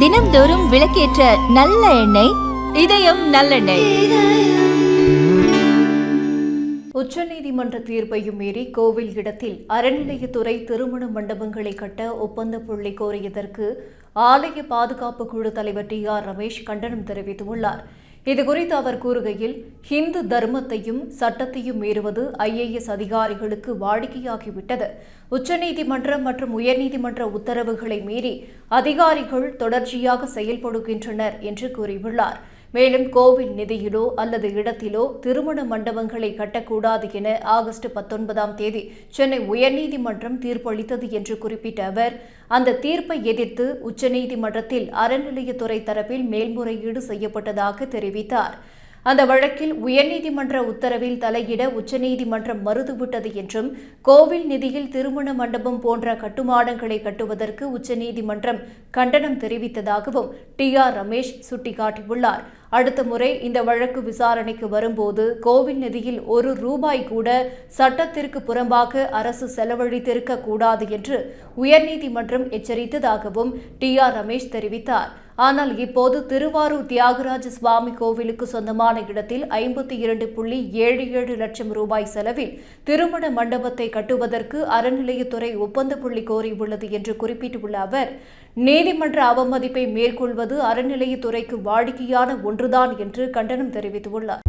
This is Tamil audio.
தினம்தோறும் விளக்கேற்ற நல்ல எண்ணெய் இதயம் நல்லெண்ணெய் உச்சநீதிமன்ற தீர்ப்பையும் மீறி கோவில் இடத்தில் அறநிலையத்துறை திருமண மண்டபங்களை கட்ட ஒப்பந்த புள்ளி கோரியதற்கு ஆலய பாதுகாப்பு குழு தலைவர் டி ஆர் ரமேஷ் கண்டனம் தெரிவித்துள்ளார். இதுகுறித்து அவர் கூறுகையில் ஹிந்து தர்மத்தையும் சட்டத்தையும் மீறுவது ஐஏஎஸ் அதிகாரிகளுக்கு வாடிக்கையாகிவிட்டது. உச்சநீதிமன்றம் மற்றும் உயர்நீதிமன்ற உத்தரவுகளை மீறி அதிகாரிகள் தொடர்ச்சியாக செயல்படுகின்றனர் என்று கூறியுள்ளார். மேலும் கோவில் நிதியிலோ அல்லது இடத்திலோ திருமண மண்டபங்களை கட்டக்கூடாது என ஆகஸ்ட் பத்தொன்பதாம் தேதி சென்னை உயர்நீதிமன்றம் தீர்ப்பளித்தது என்று குறிப்பிட்ட அவர் அந்த தீர்ப்பை எதிர்த்து உச்சநீதிமன்றத்தில் அறநிலையத்துறை தரப்பில் மேல்முறையீடு செய்யப்பட்டதாக தெரிவித்தார். அந்த வழக்கில் உயர்நீதிமன்ற உத்தரவில் தலையிட உச்சநீதிமன்றம் மறுத்துவிட்டது என்றும் கோவில் நிதியில் திருமண மண்டபம் போன்ற கட்டுமானங்களை கட்டுவதற்கு உச்சநீதிமன்றம் கண்டனம் தெரிவித்ததாகவும் டி ஆர் ரமேஷ் சுட்டிக்காட்டியுள்ளார். அடுத்த முறை இந்த வழக்கு விசாரணைக்கு வரும்போது கோவில் நிதியில் ஒரு ரூபாய் கூட சட்டத்திற்கு புறம்பாக அரசு செலவழித்திருக்க கூடாது என்று உயர்நீதிமன்றம் எச்சரித்ததாகவும் டி ஆர் ரமேஷ் தெரிவித்தார். ஆனால் இப்போது திருவாரூர் தியாகராஜ சுவாமி கோவிலுக்கு சொந்தமான இடத்தில் ஐம்பத்தி இரண்டு புள்ளி ஏழு ஏழு லட்சம் ரூபாய் செலவில் திருமண மண்டபத்தை கட்டுவதற்கு அறநிலையத்துறை ஒப்பந்த புள்ளி கோரியுள்ளது என்று குறிப்பிட்டுள்ள அவர் நீதிமன்ற அவமதிப்பை மேற்கொள்வது அறநிலையத்துறைக்கு வாடிக்கையான ஒன்றுதான் என்று கண்டனம் தெரிவித்துள்ளார்.